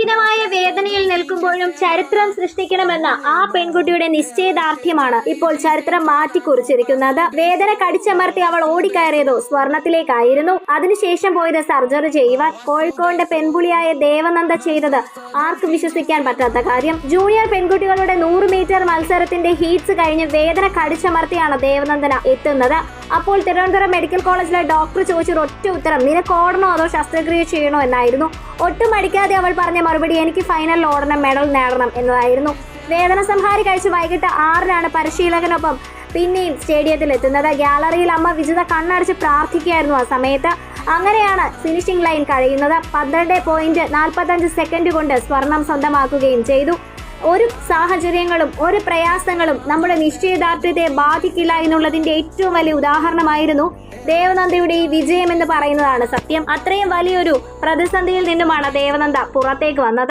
കഠിനമായ വേദനയിൽ നിൽക്കുമ്പോഴും ചരിത്രം സൃഷ്ടിക്കണമെന്ന ആ പെൺകുട്ടിയുടെ നിശ്ചയദാർഢ്യമാണ് ഇപ്പോൾ ചരിത്രം മാറ്റിക്കുറിച്ചിരിക്കുന്നത്. വേദന കടിച്ചമർത്തി അവൾ ഓടിക്കയറിയതോ സ്വർണത്തിലേക്കായിരുന്നു. അതിനുശേഷം പോയത് സർജറി ചെയ്യുവാൻ. കോഴിക്കോടിന്റെ പെൺപുലിയായ ദേവനന്ദ ചെയ്തത് ആർക്കും വിശ്വസിക്കാൻ പറ്റാത്ത കാര്യം. ജൂനിയർ പെൺകുട്ടികളുടെ നൂറ് മീറ്റർ മത്സരത്തിന്റെ ഹീറ്റ്സ് കഴിഞ്ഞ് വേദന കടിച്ചമർത്തിയാണ് ദേവനന്ദന എത്തുന്നത്. അപ്പോൾ തിരുവനന്തപുരം മെഡിക്കൽ കോളേജിലെ ഡോക്ടർ ചോദിച്ചൊരു ഒറ്റ ഉത്തരം നിനക്ക് ഓടണോ അതോ ശസ്ത്രക്രിയ ചെയ്യണോ എന്നായിരുന്നു. ഒട്ടും മടിക്കാതെ അവൾ പറഞ്ഞ മറുപടി എനിക്ക് ഫൈനലിൽ ഓടണം മെഡൽ നേടണം എന്നതായിരുന്നു. വേദന സംഹാരി കഴിച്ച് വൈകിട്ട് ആറിനാണ് പരിശീലകനൊപ്പം പിന്നെയും സ്റ്റേഡിയത്തിൽ എത്തുന്നത്. ഗ്യാലറിയിൽ അമ്മ വിജിത കണ്ണടച്ച് പ്രാർത്ഥിക്കുകയായിരുന്നു ആ സമയത്ത്. അങ്ങനെയാണ് ഫിനിഷിംഗ് ലൈൻ കഴിയുന്നത്. പന്ത്രണ്ട് പോയിന്റ് നാൽപ്പത്തഞ്ച് സെക്കൻഡ് കൊണ്ട് സ്വർണം സ്വന്തമാക്കുകയും ചെയ്തു. ഒരു സാഹചര്യങ്ങളും ഒരു പ്രയാസങ്ങളും നമ്മുടെ നിശ്ചയദാർഢ്യത്തെ ബാധിക്കില്ല എന്നുള്ളതിന്റെ ഏറ്റവും വലിയ ഉദാഹരണമായിരുന്നു ദേവനന്ദയുടെ ഈ വിജയം എന്ന് പറയുന്നതാണ് സത്യം. അത്രയും വലിയൊരു പ്രതിസന്ധിയിൽ നിന്നുമാണ് ദേവനന്ദ പുറത്തേക്ക് വന്നത്.